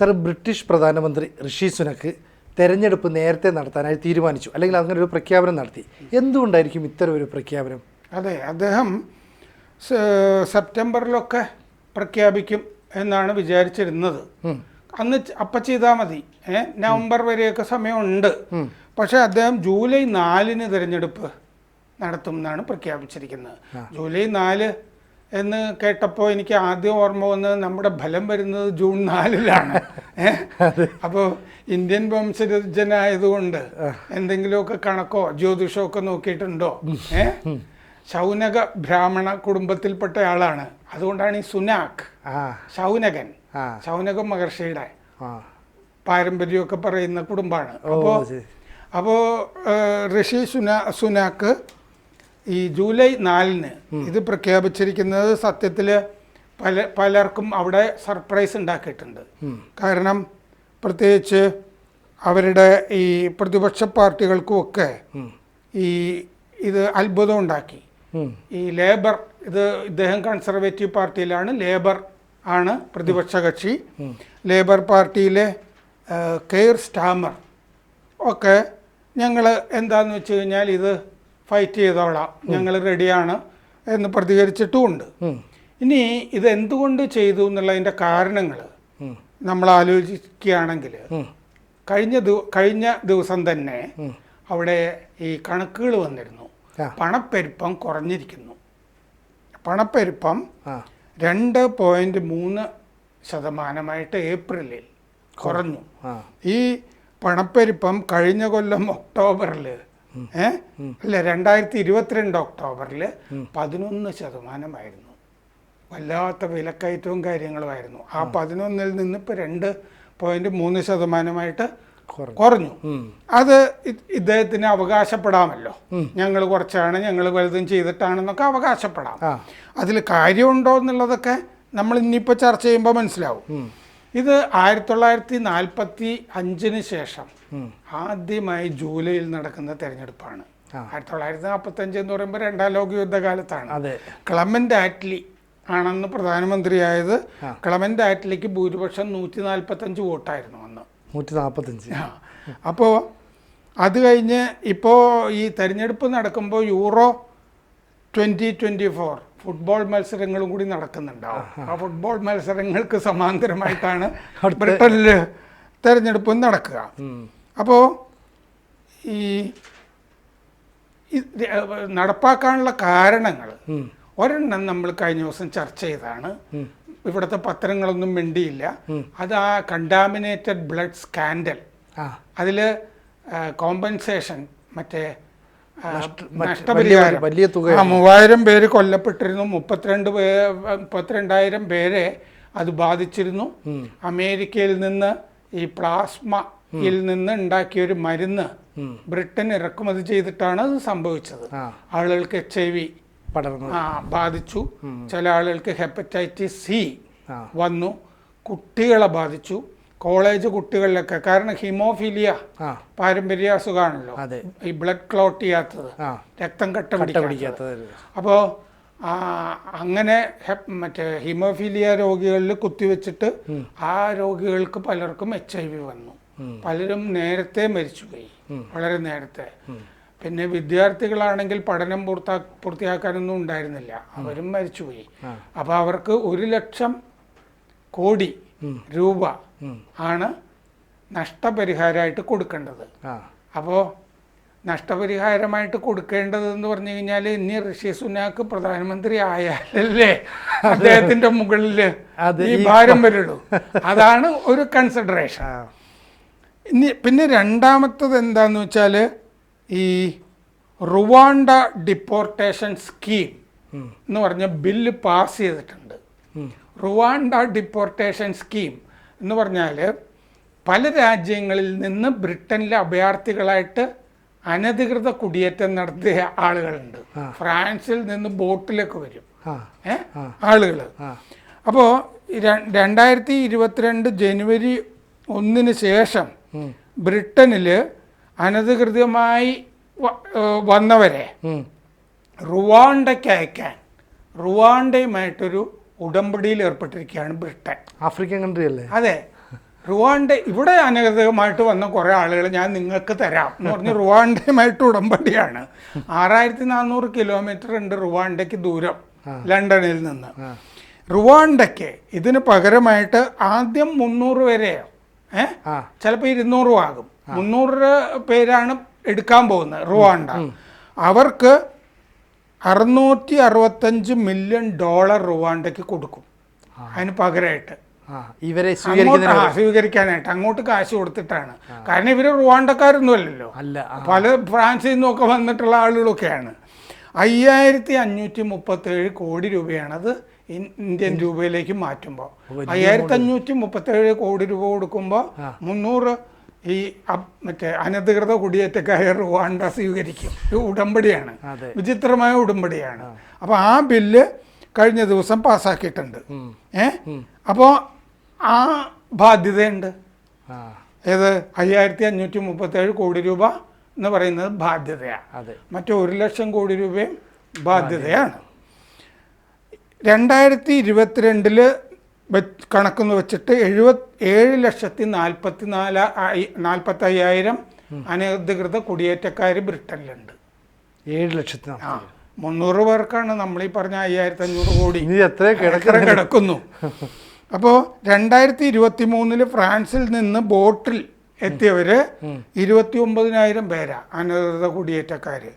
Sir British പ്രധാനമന്ത്രി ഋഷി സുനക്ക് തെരഞ്ഞെടുപ്പ് നേരത്തെ നടത്താനായി തീരുമാനിച്ചു. അല്ലെങ്കിൽ അങ്ങനെ ഒരു പ്രഖ്യാപനം നടത്തി. എന്തുകൊണ്ടായിരിക്കും ഇത്തരം ഒരു പ്രഖ്യാപനം? അതെ അദ്ദേഹം സെപ്റ്റംബറിലൊക്കെ പ്രഖ്യാപിക്കും എന്നാണ് വിചാരിച്ചിരുന്നത്. അന്ന് അപ്പ ചെയ്താൽ മതി. ഏ നവംബർ വരെയൊക്കെ സമയമുണ്ട്. പക്ഷേ അദ്ദേഹം ജൂലൈ നാലിന് തിരഞ്ഞെടുപ്പ് നടത്തും എന്നാണ് പ്രഖ്യാപിച്ചിരിക്കുന്നത്. ജൂലൈ നാല് എന്ന് കേട്ടപ്പോൾ എനിക്ക് ആദ്യം ഓർമ്മ വന്നത് നമ്മുടെ ഫലം വരുന്നത് ജൂൺ നാലിലാണ്. അപ്പോൾ ഇന്ത്യൻ വംശജനായതുകൊണ്ട് എന്തെങ്കിലുമൊക്കെ കണക്കോ ജ്യോതിഷമോ ഒക്കെ നോക്കിയിട്ടുണ്ടോ? ഏ? ശൗനക ബ്രാഹ്മണ കുടുംബത്തിൽപ്പെട്ട ആളാണ് അതുകൊണ്ടാണ് ഈ ആ. ശൗനകൻ. ശൗനക മഹർഷിയുടെ പാരമ്പര്യമൊക്കെ പറയുന്ന കുടുംബമാണ്. അപ്പോ അപ്പോൾ അപ്പോൾ ഋഷി സുനാ സുനാക്ക് ഈ ജൂലൈ നാലിന് ഇത് പ്രഖ്യാപിച്ചിരിക്കുന്നത് സത്യത്തിൽ പല പലർക്കും അവിടെ സർപ്രൈസ് ഉണ്ടാക്കിയിട്ടുണ്ട്. കാരണം പ്രത്യേകിച്ച് അവരുടെ ഈ പ്രതിപക്ഷ പാർട്ടികൾക്കുമൊക്കെ ഈ ഇത് അത്ഭുതം ഉണ്ടാക്കി. ഈ ലേബർ ഇത് ഇദ്ദേഹം കൺസർവേറ്റീവ് പാർട്ടിയിലാണ് ലേബർ ആണ് പ്രതിപക്ഷ കക്ഷി. ലേബർ പാർട്ടിയിലെ കെയർ സ്റ്റാമർ ഒക്കെ ഞങ്ങൾ എന്താന്ന് വെച്ച് കഴിഞ്ഞാൽ ഇത് ഫൈറ്റ് ചെയ്തോളാം ഞങ്ങൾ റെഡിയാണ് എന്ന് പ്രതികരിച്ചിട്ടുമുണ്ട്. ഇനി ഇത് എന്തുകൊണ്ട് ചെയ്തു എന്നുള്ളതിന്റെ കാരണങ്ങൾ നമ്മൾ ആലോചിക്കുകയാണെങ്കിൽ കഴിഞ്ഞ കഴിഞ്ഞ ദിവസം തന്നെ അവിടെ ഈ കണക്കുകൾ വന്നിരുന്നു. പണപ്പെരുപ്പം കുറഞ്ഞിരിക്കുന്നു. പണപ്പെരുപ്പം രണ്ട് പോയിന്റ് മൂന്ന് ശതമാനമായിട്ട് ഏപ്രിലിൽ കുറഞ്ഞു. ഈ പണപ്പെരുപ്പം കഴിഞ്ഞ കൊല്ലം ഒക്ടോബറിൽ ഏ? അല്ല രണ്ടായിരത്തി ഇരുപത്തിരണ്ട് ഒക്ടോബറിൽ പതിനൊന്ന് ശതമാനമായിരുന്നു. വല്ലാത്ത വിലക്കയറ്റവും കാര്യങ്ങളുമായിരുന്നു. ആ പതിനൊന്നിൽ നിന്ന് ഇപ്പോൾ രണ്ട് പോയിന്റ് മൂന്ന് ശതമാനമായിട്ട് കുറഞ്ഞു. അത് ഇദ്ദേഹത്തിന് അവകാശപ്പെടാമല്ലോ. ഞങ്ങൾ കുറച്ചാണ് ഞങ്ങൾ വലുതും ചെയ്തിട്ടാണെന്നൊക്കെ അവകാശപ്പെടാം. അതിൽ കാര്യമുണ്ടോ എന്നുള്ളതൊക്കെ നമ്മൾ ഇനിയിപ്പോൾ ചർച്ച ചെയ്യുമ്പോൾ മനസ്സിലാവും. ഇത് ആയിരത്തി തൊള്ളായിരത്തി നാൽപ്പത്തി അഞ്ചിന് ശേഷം ആദ്യമായി ജൂലൈയിൽ നടക്കുന്ന തെരഞ്ഞെടുപ്പാണ്. ആയിരത്തി തൊള്ളായിരത്തി നാൽപ്പത്തി അഞ്ച് എന്ന് പറയുമ്പോൾ രണ്ടാം ലോക യുദ്ധകാലത്താണ് ക്ലമന്റ് ആറ്റ്ലി ആണെന്ന് പ്രധാനമന്ത്രിയായത് ക്ലമന്റ് ആറ്റ്ലിക്ക് ഭൂരിപക്ഷം നൂറ്റി നാൽപ്പത്തഞ്ച് വോട്ടായിരുന്നു അന്ന്. നൂറ്റി നാൽപ്പത്തഞ്ച് അപ്പോൾ അത് കഴിഞ്ഞ് ഇപ്പോൾ ഈ തെരഞ്ഞെടുപ്പ് നടക്കുമ്പോൾ Euro twenty twenty four football മത്സരങ്ങളും കൂടി നടക്കുന്നുണ്ടാവും. ആ ഫുട്ബോൾ മത്സരങ്ങൾക്ക് സമാന്തരമായിട്ടാണ് ബ്രിട്ടനിൽ തെരഞ്ഞെടുപ്പും നടക്കുക. അപ്പോൾ ഈ നടപ്പാക്കാനുള്ള കാരണങ്ങൾ. ഒരെണ്ണം നമ്മൾ കഴിഞ്ഞ ദിവസം ചർച്ച ചെയ്താണ്. ഇവിടുത്തെ പത്രങ്ങളൊന്നും മിണ്ടിയില്ല. അത് ആ കണ്ടാമിനേറ്റഡ് ബ്ലഡ് സ്കാൻഡൽ അതിൽ കോമ്പൻസേഷൻ മറ്റേ നഷ്ടപരിഹാരം. വലിയ തുക മൂവായിരം പേര് കൊല്ലപ്പെട്ടിരുന്നു. മുപ്പത്തിരണ്ട് പേ മുപ്പത്തിരണ്ടായിരം പേരെ അത് ബാധിച്ചിരുന്നു. അമേരിക്കയിൽ നിന്ന് ഈ പ്ലാസ്മയിൽ നിന്ന് ഉണ്ടാക്കിയ ഒരു മരുന്ന് ബ്രിട്ടൻ ഇറക്കുമതി ചെയ്തിട്ടാണ് അത് സംഭവിച്ചത്. ആളുകൾക്ക് എച്ച് ഐ വി ബാധിച്ചു. ചില ആളുകൾക്ക് ഹെപ്പറ്റൈറ്റിസ് സി വന്നു. കുട്ടികളെ ബാധിച്ചു. കോളേജ് കുട്ടികളിലൊക്കെ. കാരണം ഹിമോഫീലിയ പാരമ്പര്യ അസുഖമാണല്ലോ. ഈ ബ്ലഡ് ക്ലോട്ട് ചെയ്യാത്തത്. രക്തം കട്ട പിടിക്കാത്തത്. അപ്പോ അപ്പോൾ അങ്ങനെ മറ്റേ ഹിമോഫീലിയ രോഗികളിൽ കുത്തിവെച്ചിട്ട് ആ രോഗികൾക്ക് പലർക്കും എച്ച് ഐ വി വന്നു. പലരും നേരത്തെ മരിച്ചുപോയി വളരെ നേരത്തെ. പിന്നെ വിദ്യാർത്ഥികളാണെങ്കിൽ പഠനം പൂർത്താ പൂർത്തിയാക്കാനൊന്നും ഉണ്ടായിരുന്നില്ല. അവരും മരിച്ചുപോയി അപ്പോൾ അവർക്ക് ഒരു ലക്ഷം കോടി രൂപ ആണ് നഷ്ടപരിഹാരമായിട്ട് കൊടുക്കേണ്ടത്. അപ്പോ അപ്പോൾ നഷ്ടപരിഹാരമായിട്ട് കൊടുക്കേണ്ടതെന്ന് പറഞ്ഞു കഴിഞ്ഞാൽ ഇനി ഋഷി സുനാക്ക് പ്രധാനമന്ത്രി ആയാലല്ലേ അദ്ദേഹത്തിന്റെ മുകളിൽ ഈ ഭാരം വരുള്ളൂ അതാണ് ഒരു കൺസിഡറേഷൻ ഇനി പിന്നെ രണ്ടാമത്തത് എന്താന്ന് വെച്ചാൽ ഈ റുവാണ്ട ഡിപ്പോർട്ടേഷൻ സ്കീം എന്ന് പറഞ്ഞ ബില്ല് പാസ് ചെയ്തിട്ടുണ്ട്. റുവാണ്ട ഡിപ്പോർട്ടേഷൻ സ്കീം എന്ന് പറഞ്ഞാൽ പല രാജ്യങ്ങളിൽ നിന്ന് ബ്രിട്ടനിലെ അഭയാർത്ഥികളായിട്ട് അനധികൃത കുടിയേറ്റം നടത്തിയ ആളുകളുണ്ട്. ഫ്രാൻസിൽ നിന്ന് ബോട്ടിലേക്ക് വരും. ഏ? ആളുകൾ അപ്പോൾ രണ്ടായിരത്തി ഇരുപത്തിരണ്ട് ജനുവരി ഒന്നിന് ശേഷം ബ്രിട്ടനിൽ അനധികൃതമായി വന്നവരെ. റുവാണ്ടയ്ക്ക് അയക്കാൻ റുവാണ്ടയുമായിട്ടൊരു ഉടമ്പടിയിൽ ഏർപ്പെട്ടിരിക്കുകയാണ് ബ്രിട്ടൻ. ആഫ്രിക്കൻ കൺട്രി അല്ലേ? അതെ. റുവാണ്ട ഇവിടെ അനധികമായിട്ട് വന്ന കുറേ ആളുകൾ ഞാൻ നിങ്ങൾക്ക് തരാം എന്ന് പറഞ്ഞ് റുവാണ്ടയുമായിട്ട് ഉടമ്പടിയാണ്. ആറായിരത്തി നാനൂറ് കിലോമീറ്റർ ഉണ്ട് റുവാണ്ടയ്ക്ക് ദൂരം ലണ്ടനിൽ നിന്ന്. റുവാണ്ടയ്ക്ക് ഇതിന് പകരമായിട്ട് ആദ്യം മുന്നൂറ് വരെയോ ഏ? ഇരുന്നൂറ് രൂപ ആകും. മുന്നൂറ് പേരാണ് എടുക്കാൻ പോകുന്നത് റുവാണ്ട. അവർക്ക് അറുന്നൂറ്റി അറുപത്തഞ്ച് മില്യൺ ഡോളർ റുവാണ്ടയ്ക്ക് കൊടുക്കും. അതിന് പകരമായിട്ട് ഇവരെ സ്വീകരിക്കാനായിട്ട് അങ്ങോട്ട് കാശ് കൊടുത്തിട്ടാണ്. കാരണം ഇവർ റുവാണ്ടക്കാരൊന്നും അല്ലല്ലോ. അല്ല പല ഫ്രാൻസിൽ നിന്നൊക്കെ വന്നിട്ടുള്ള ആളുകളൊക്കെയാണ്. അയ്യായിരത്തി അഞ്ഞൂറ്റി മുപ്പത്തേഴ് കോടി രൂപയാണത് ഇന്ത്യൻ രൂപയിലേക്ക് മാറ്റുമ്പോൾ അയ്യായിരത്തി അഞ്ഞൂറ്റി മുപ്പത്തേഴ് കോടി രൂപ കൊടുക്കുമ്പോൾ മുന്നൂറ് ഈ മറ്റേ അനധികൃത കുടിയേറ്റക്കാരെ റുവാണ്ട സ്വീകരിക്കും. ഇത് ഉടമ്പടിയാണ്. വിചിത്രമായ ഉടമ്പടിയാണ്. അപ്പോൾ ആ ബില്ല് കഴിഞ്ഞ ദിവസം പാസ്സാക്കിയിട്ടുണ്ട്. ഏ? അപ്പോൾ ആ ബാധ്യതയുണ്ട്. ഏത്? അയ്യായിരത്തി അഞ്ഞൂറ്റി മുപ്പത്തേഴ് കോടി രൂപ എന്ന് പറയുന്നത് ബാധ്യതയാണ്. മറ്റു ഒരു ലക്ഷം കോടി രൂപയും ബാധ്യതയാണ്. രണ്ടായിരത്തി ഇരുപത്തിരണ്ടിൽ കണക്കെന്ന് വെച്ചിട്ട് എഴുപത് ഏഴ് ലക്ഷത്തി നാൽപ്പത്തി നാല് നാൽപ്പത്തി അയ്യായിരം അനധികൃത കുടിയേറ്റക്കാർ ബ്രിട്ടനിലുണ്ട്. ഏഴ് ലക്ഷത്തി ആ മുന്നൂറ് പേർക്കാണ് നമ്മൾ ഈ പറഞ്ഞ അയ്യായിരത്തി അഞ്ഞൂറ് കോടി എത്ര കിടക്കുന്നു? അപ്പോൾ രണ്ടായിരത്തി ഇരുപത്തി മൂന്നിൽ ഫ്രാൻസിൽ നിന്ന് ബോട്ടിൽ എത്തിയവര് ഇരുപത്തി ഒമ്പതിനായിരം പേരാ അനധികൃത കുടിയേറ്റക്കാര്.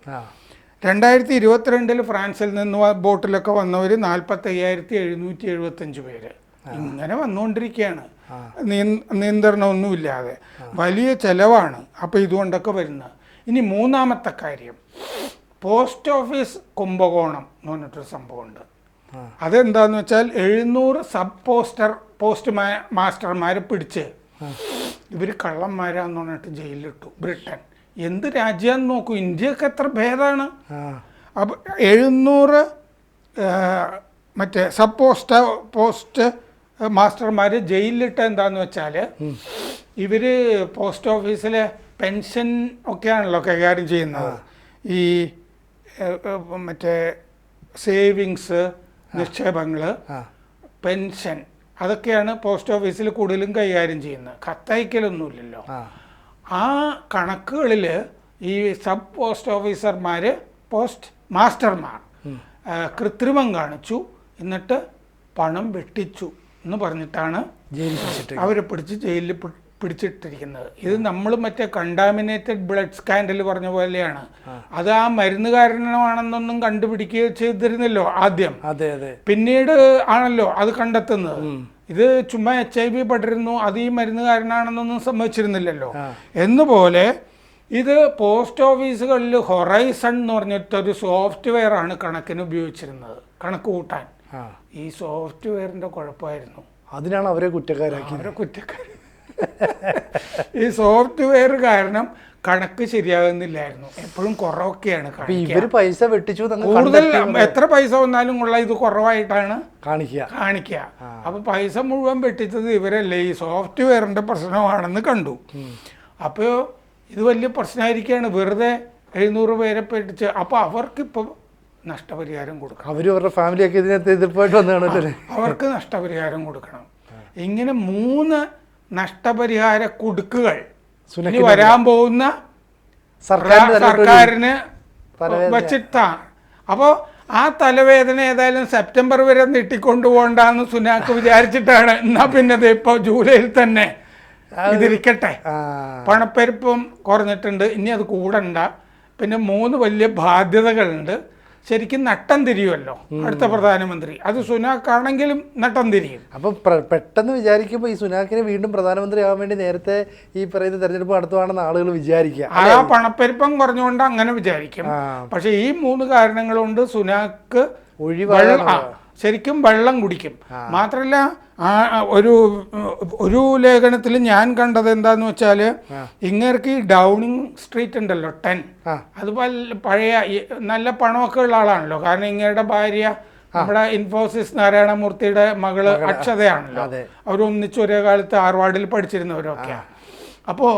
രണ്ടായിരത്തി ഇരുപത്തിരണ്ടിൽ ഫ്രാൻസിൽ നിന്ന് ബോട്ടിലൊക്കെ വന്നവർ നാൽപ്പത്തി അയ്യായിരത്തി എഴുന്നൂറ്റി എഴുപത്തഞ്ച് പേര് ഇങ്ങനെ വന്നുകൊണ്ടിരിക്കുകയാണ് നിയ- നിയന്ത്രണമൊന്നുമില്ലാതെ വലിയ ചെലവാണ് അപ്പോൾ ഇതുകൊണ്ടൊക്കെ വരുന്നത്. ഇനി മൂന്നാമത്തെ കാര്യം. പോസ്റ്റ് ഓഫീസ് കുംഭകോണം എന്ന് പറഞ്ഞിട്ടൊരു സംഭവമുണ്ട്. അതെന്താന്ന് വെച്ചാൽ എഴുന്നൂറ് സബ് പോസ്റ്റർ പോസ്റ്റ് മാസ്റ്റർമാരെ പിടിച്ച് ഇവർ കള്ളന്മാരാന്ന് പറഞ്ഞിട്ട് ജയിലിലിട്ടു. ബ്രിട്ടൻ. എന്ത് രാജ്യമാണെന്ന് നോക്കൂ. ഇന്ത്യയ്ക്ക് എത്ര ഭേദമാണ് അപ്പം എഴുന്നൂറ് മറ്റേ സബ് പോസ്റ്റ് പോസ്റ്റ് മാസ്റ്റർമാർ ജയിലിലിട്ട എന്താന്ന് വെച്ചാൽ ഇവർ പോസ്റ്റ് ഓഫീസിലെ പെൻഷൻ ഒക്കെയാണല്ലോ കൈകാര്യം ചെയ്യുന്നത്. ഈ മറ്റേ സേവിങ്സ് നിക്ഷേപങ്ങൾ പെൻഷൻ അതൊക്കെയാണ് പോസ്റ്റ് ഓഫീസിൽ കൂടുതലും കൈകാര്യം ചെയ്യുന്നത്. കത്തയക്കലൊന്നുമില്ലല്ലോ. ആ. കണക്കുകളിൽ ഈ സബ് പോസ്റ്റ് ഓഫീസർമാർ പോസ്റ്റ് മാസ്റ്റർമാർ കൃത്രിമം കാണിച്ചു. എന്നിട്ട് പണം വെട്ടിച്ചു എന്ന് പറഞ്ഞിട്ടാണ് അവരെ പിടിച്ച് ജയിലിൽ പിടിച്ചിട്ടിരിക്കുന്നത്. ഇത് നമ്മൾ മറ്റേ കണ്ടാമിനേറ്റഡ് ബ്ലഡ് സ്കാൻഡൽ പറഞ്ഞ പോലെയാണ്. അത് ആ മരുന്നുകാരനാണെന്നൊന്നും കണ്ടുപിടിക്കുകയോ ചെയ്തിരുന്നല്ലോ ആദ്യം. അതെ അതെ. പിന്നീട് ആണല്ലോ അത് കണ്ടെത്തുന്നത്. ഇത് ചുമ്മാ എച്ച് ഐ വി പടരുന്നു അത് ഈ മരുന്നുകാരനാണെന്നൊന്നും സംഭവിച്ചിരുന്നില്ലല്ലോ എന്നുപോലെ ഇത് പോസ്റ്റ് ഓഫീസുകളിൽ ഹൊറൈസൺ എന്ന് പറഞ്ഞിട്ട് ഒരു സോഫ്റ്റ്വെയർ ആണ് കണക്കിന് ഉപയോഗിച്ചിരുന്നത് കണക്ക് കൂട്ടാൻ. ഈ സോഫ്റ്റ്വെയറിന്റെ കുഴപ്പമായിരുന്നു. അതിനാണ് അവരെ കുറ്റക്കാരാക്കി അവരെ കുറ്റക്കാർ ഈ സോഫ്റ്റ്വെയർ കാരണം കണക്ക് ശരിയാകുന്നില്ലായിരുന്നു. എപ്പോഴും കുറവൊക്കെയാണ് ഇവർ പൈസ വെട്ടിച്ചു കൂടുതൽ എത്ര പൈസ വന്നാലും ഉള്ള ഇത് കുറവായിട്ടാണ് കാണിക്കുക. കാണിക്കുക. അപ്പൊ പൈസ മുഴുവൻ വെട്ടിച്ചത് ഇവരല്ലേ. ഈ സോഫ്റ്റ്വെയറിന്റെ പ്രശ്നമാണെന്ന് കണ്ടു. അപ്പോൾ ഇത് വലിയ പ്രശ്നമായിരിക്കുകയാണ്. വെറുതെ എഴുന്നൂറ് പേരെ പെട്ടിച്ച് അപ്പോൾ അവർക്കിപ്പോൾ നഷ്ടപരിഹാരം കൊടുക്കണം. അവർ അവരുടെ ഫാമിലിയൊക്കെ ഇതിനകത്ത് എതിർപ്പായിട്ട് വന്നതാണ് അവർക്ക് നഷ്ടപരിഹാരം കൊടുക്കണം. ഇങ്ങനെ മൂന്ന് നഷ്ടപരിഹാര കുടുക്കുകൾ ഇനി വരാൻ പോകുന്ന സർക്കാരിന്. വച്ചിട്ടാണ്. അപ്പോൾ ആ തലവേദന ഏതായാലും സെപ്റ്റംബർ വരെ നീട്ടിക്കൊണ്ടുപോകണ്ടെന്ന് സുനാക്ക് വിചാരിച്ചിട്ടാണ്. എന്നാ പിന്നെ ഇപ്പൊ ഇപ്പോൾ ജൂലൈയിൽ തന്നെ ഇതിരിക്കട്ടെ. പണപ്പെരുപ്പം കുറഞ്ഞിട്ടുണ്ട്. ഇനി അത് കൂടണ്ട. പിന്നെ മൂന്ന് വലിയ ബാധ്യതകളുണ്ട്. ശരിക്കും നട്ടം തിരിയുമല്ലോ. അടുത്ത പ്രധാനമന്ത്രി. അത് സുനാക്കാണെങ്കിലും നട്ടം തിരിയും. അപ്പൊ പെട്ടെന്ന് വിചാരിക്കുമ്പോൾ ഈ സുനാക്കിനെ വീണ്ടും പ്രധാനമന്ത്രി ആവാൻ വേണ്ടി നേരത്തെ ഈ പറയുന്ന തെരഞ്ഞെടുപ്പ് നടത്തുവാണെന്ന് ആളുകൾ വിചാരിക്കുക ആ പണപ്പെരുപ്പം കുറഞ്ഞുകൊണ്ട് അങ്ങനെ വിചാരിക്കും. പക്ഷെ ഈ മൂന്ന് കാരണങ്ങൾ കൊണ്ട് സുനാക്ക് ആ, ശരിക്കും വെള്ളം കുടിക്കും. മാത്രമല്ല ഒരു ഒരു ലേഖനത്തിൽ ഞാൻ കണ്ടത് എന്താന്ന് വെച്ചാൽ ഇങ്ങേർക്ക് ഈ ഡൗണിങ് സ്ട്രീറ്റ് ഉണ്ടല്ലോ ടെൻ അതുപോലെ അത് പഴയ നല്ല പണമൊക്കെ ഉള്ള ആളാണല്ലോ. കാരണം ഇങ്ങയുടെ ഭാര്യ നമ്മുടെ ഇൻഫോസിസ് നാരായണമൂർത്തിയുടെ മകൾ അക്ഷതയാണല്ലോ. ഒന്നിച്ച് ഒരേ കാലത്ത് ആർവാർഡിൽ പഠിച്ചിരുന്നവരൊക്കെയാണ് അപ്പോൾ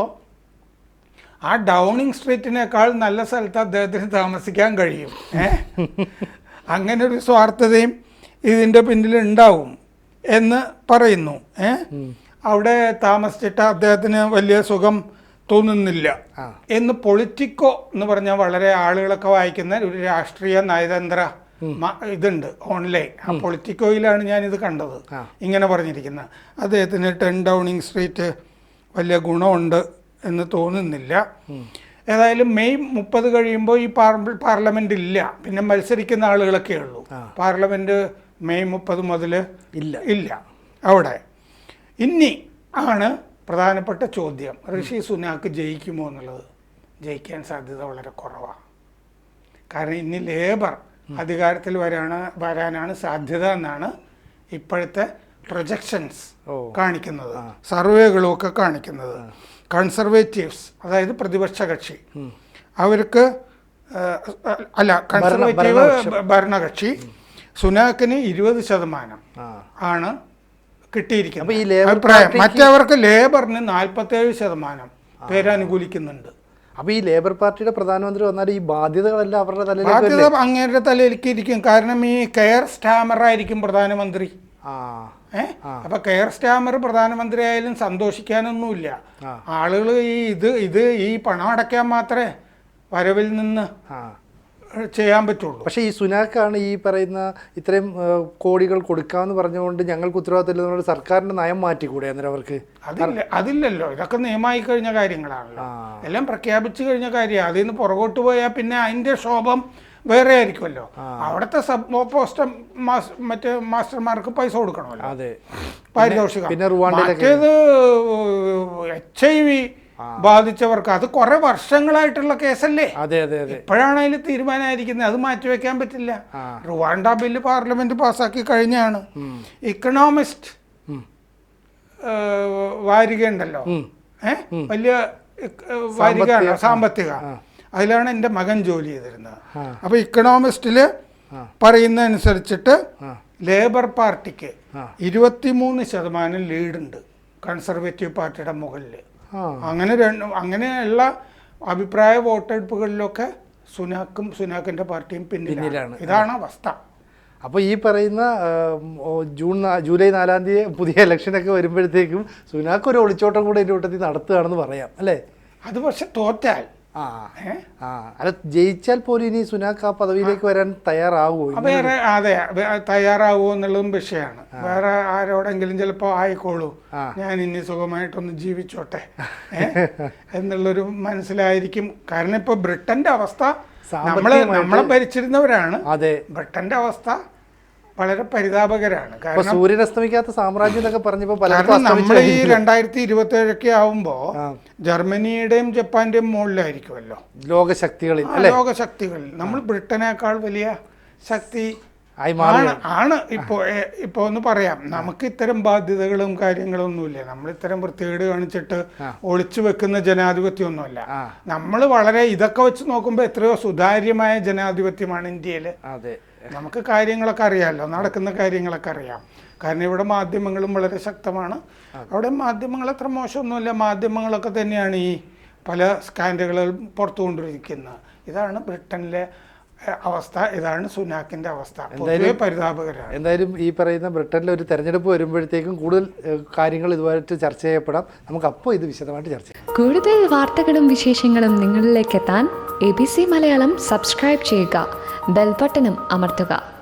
ആ ഡൗണിങ് സ്ട്രീറ്റിനേക്കാൾ നല്ല സ്ഥലത്ത് അദ്ദേഹത്തിന് താമസിക്കാൻ കഴിയും. അങ്ങനെ ഒരു സ്വാർത്ഥതയും ഇതിന്റെ പിന്നിൽ ഉണ്ടാവും എന്ന് പറയുന്നു. ഏ? അവിടെ താമസിച്ചിട്ട് അദ്ദേഹത്തിന് വലിയ സുഖം തോന്നുന്നില്ല. എന്ന് പൊളിറ്റിക്കോ എന്ന് പറഞ്ഞാൽ വളരെ ആളുകളൊക്കെ വായിക്കുന്ന ഒരു രാഷ്ട്രീയ നയതന്ത്ര ഇതുണ്ട് ഓൺലൈൻ. ആ പൊളിറ്റിക്കോയിലാണ് ഞാൻ ഇത് കണ്ടത് ഇങ്ങനെ പറഞ്ഞിരിക്കുന്നത്. അദ്ദേഹത്തിന് ടെൻ ഡൗണിങ് സ്ട്രീറ്റ് വലിയ ഗുണമുണ്ട് എന്ന് തോന്നുന്നില്ല. ഏതായാലും മെയ് മുപ്പത് കഴിയുമ്പോൾ ഈ പാർ പാർലമെന്റ് ഇല്ല പിന്നെ മത്സരിക്കുന്ന ആളുകളൊക്കെ ഉള്ളൂ. പാർലമെന്റ് മെയ് മുപ്പത് മുതൽ ഇല്ല. ഇല്ല. അവിടെ. ഇനി ആണ് പ്രധാനപ്പെട്ട ചോദ്യം. ഋഷി സുനാക്ക് ജയിക്കുമോ എന്നുള്ളത്. ജയിക്കാൻ സാധ്യത വളരെ കുറവാണ് കാരണം ഇനി ലേബർ അധികാരത്തിൽ വരാണ് വരാനാണ് സാധ്യത എന്നാണ് ഇപ്പോഴത്തെ പ്രൊജക്ഷൻസ്. കാണിക്കുന്നത്. സർവേകളും ഒക്കെ കാണിക്കുന്നത്. കൺസർവേറ്റീവ്സ് അതായത് പ്രതിപക്ഷ കക്ഷി. അവർക്ക് അല്ല കൺസർവേറ്റീവ് ഭരണകക്ഷി. സുനാക്കിന് ഇരുപത് ശതമാനം ആണ് കിട്ടിയിരിക്കുന്നത്. അപ്പൊ ഈ ലേബർ അഭിപ്രായം. മറ്റവർക്ക് ലേബറിന് നാൽപ്പത്തേഴ് ശതമാനം പേര് അനുകൂലിക്കുന്നുണ്ട് അപ്പൊ ഈ ലേബർ പാർട്ടിയുടെ പ്രധാനമന്ത്രി വന്നാൽ ഈ ബാധ്യതകളെല്ലാം അവരുടെ തലയിൽ ബാധ്യത അങ്ങേരുടെ തലയിലേക്ക് ഇരിക്കും കാരണം ഈ കെയർ സ്റ്റാമർ ആയിരിക്കും പ്രധാനമന്ത്രി. ആ. ഏ? അപ്പൊ കെയർ സ്റ്റാമർ പ്രധാനമന്ത്രി ആയാലും സന്തോഷിക്കാനൊന്നുമില്ല ആളുകൾ ഈ ഇത് ഇത് ഈ പണം അടയ്ക്കാൻ മാത്രമേ വരവിൽ നിന്ന് ചെയ്യാൻ പറ്റുള്ളൂ. പക്ഷേ ഈ സുനാക്കാണ് ഈ പറയുന്ന ഇത്രയും കോടികൾ കൊടുക്കാമെന്ന് പറഞ്ഞുകൊണ്ട് ഞങ്ങൾക്ക് ഉത്തരവാദിത്തമില്ല സർക്കാരിന്റെ നയം മാറ്റിക്കൂടെ അന്നേരം അവർക്ക്? അതില്ല അതില്ലല്ലോ. ഇതൊക്കെ നിയമമായി കഴിഞ്ഞ കാര്യങ്ങളാണല്ലോ. എല്ലാം പ്രഖ്യാപിച്ചു കഴിഞ്ഞ കാര്യമാണ് അതിൽ നിന്ന് പുറകോട്ട് പോയാൽ പിന്നെ അതിന്റെ ശോഭം വേറെ ആയിരിക്കുമല്ലോ. അവിടുത്തെ സബ് പോസ്റ്റ് മറ്റേ മാസ്റ്റർമാർക്ക് പൈസ കൊടുക്കണമല്ലോ. അതെ. പാരിതോഷികം. മറ്റേത് എച്ച് ഐ വി ബാധിച്ചവർക്ക്. അത് കുറെ വർഷങ്ങളായിട്ടുള്ള കേസല്ലേ? അതെ അതെ അതെ. ഇപ്പോഴാണ് അതിൽ തീരുമാനമായിരിക്കുന്നത്. അത് മാറ്റിവെക്കാൻ പറ്റില്ല. റുവാണ്ട ബില്ല് പാർലമെന്റ് പാസ്സാക്കി കഴിഞ്ഞാണ്. ഇക്കണോമിസ്റ്റ്. വാരികയുണ്ടല്ലോ. ഏ? വലിയ വാരികയാണ് സാമ്പത്തിക അതിലാണ് എന്റെ മകൻ ജോലി ചെയ്തിരുന്നത്. അപ്പൊ ഇക്കണോമിസ്റ്റിൽ പറയുന്ന അനുസരിച്ചിട്ട് ലേബർ പാർട്ടിക്ക് ഇരുപത്തിമൂന്ന് ശതമാനം ലീഡുണ്ട്. കൺസർവേറ്റീവ് പാർട്ടിയുടെ മുകളിൽ അങ്ങനെ രണ്ട് അങ്ങനെയുള്ള അഭിപ്രായ വോട്ടെടുപ്പുകളിലൊക്കെ സുനാക്കും സുനാക്കിന്റെ പാർട്ടിയും പിന്നിലാണ്. ഇതാണ് അവസ്ഥ. അപ്പോൾ ഈ പറയുന്ന ജൂൺ ജൂലൈ നാലാം തീയതി പുതിയ ഇലക്ഷനൊക്കെ വരുമ്പോഴത്തേക്കും സുനാക്ക് ഒരു ഒളിച്ചോട്ടം കൂടെ എന്റെ കൂട്ടത്തിൽ നടത്തുകയാണെന്ന് പറയാം അല്ലേ? അത് പക്ഷെ തോറ്റാൽ ആ. അല്ല ജയിച്ചാൽ പോലും ഇനി സുനാക്ക് ആ പദവിയിലേക്ക് വരാൻ തയ്യാറാവുമോ അപ്പൊ വേറെ അതെ തയ്യാറാവോ തയ്യാറാവുമോ എന്നുള്ളതും വിഷയമാണ്. വേറെ ആരോടെങ്കിലും ചിലപ്പോൾ ആയിക്കോളൂ. ഞാൻ ഇനി സുഖമായിട്ടൊന്ന് ജീവിച്ചോട്ടെ? എന്നുള്ളൊരു മനസ്സിലായിരിക്കും. കാരണം ഇപ്പൊ ബ്രിട്ടന്റെ അവസ്ഥ നമ്മളെ നമ്മളെ ഭരിച്ചിരുന്നവരാണ്. അതെ. ബ്രിട്ടന്റെ അവസ്ഥ വളരെ പരിതാപകരാണ്. കാരണം സൂര്യൻ അസ്തമിക്കാത്ത സാമ്രാജ്യം എന്നൊക്കെ പറഞ്ഞപ്പോ പലർക്കും കാരണം നമ്മൾ ഈ രണ്ടായിരത്തി ഇരുപത്തി ഏഴൊക്കെ ആവുമ്പോ. ജർമ്മനിയുടെയും ജപ്പാന്റെയും മുകളിലായിരിക്കുമല്ലോ. ലോകശക്തികളിൽ ലോകശക്തികളിൽ. നമ്മൾ ബ്രിട്ടനേക്കാൾ വലിയ ശക്തി ആണ് ആണ് ഇപ്പോ ഇപ്പൊ ഒന്ന് പറയാം. നമുക്ക് ഇത്തരം ബാധ്യതകളും കാര്യങ്ങളും ഒന്നുമില്ല നമ്മൾ ഇത്തരം വൃത്തികേട് കാണിച്ചിട്ട് ഒളിച്ചു വെക്കുന്ന ജനാധിപത്യമൊന്നുമല്ല. നമ്മൾ വളരെ ഇതൊക്കെ വെച്ച് നോക്കുമ്പോൾ എത്രയോ സുതാര്യമായ ജനാധിപത്യമാണ് ഇന്ത്യയിൽ അതെ. നമുക്ക് കാര്യങ്ങളൊക്കെ അറിയാമല്ലോ നടക്കുന്ന കാര്യങ്ങളൊക്കെ അറിയാം. കാരണം ഇവിടെ മാധ്യമങ്ങളും വളരെ ശക്തമാണ്. അവിടെ മാധ്യമങ്ങൾ അത്ര മോശമൊന്നുമില്ല. മാധ്യമങ്ങളൊക്കെ തന്നെയാണ് ഈ പല സ്കാൻഡലുകളും പുറത്തു കൊണ്ടിരിക്കുന്നത് ഇതാണ് ബ്രിട്ടനിലെ അവസ്ഥ. ഇതാണ് സുനാക്കിന്റെ അവസ്ഥ. പരിതാപകരമാണ് എന്തായാലും ഈ പറയുന്ന ബ്രിട്ടനിലെ ഒരു തെരഞ്ഞെടുപ്പ് വരുമ്പോഴത്തേക്കും കൂടുതൽ കാര്യങ്ങൾ ഇതുമായിട്ട് ചർച്ച ചെയ്യപ്പെടാം. നമുക്ക് അപ്പോൾ ഇത് വിശദമായിട്ട് ചർച്ച ചെയ്യാം. കൂടുതൽ വാർത്തകളും വിശേഷങ്ങളും നിങ്ങളിലേക്ക് എത്താൻ A B C Malayalam subscribe ചെയ്യുക. ബെൽബട്ടനും അമർത്തുക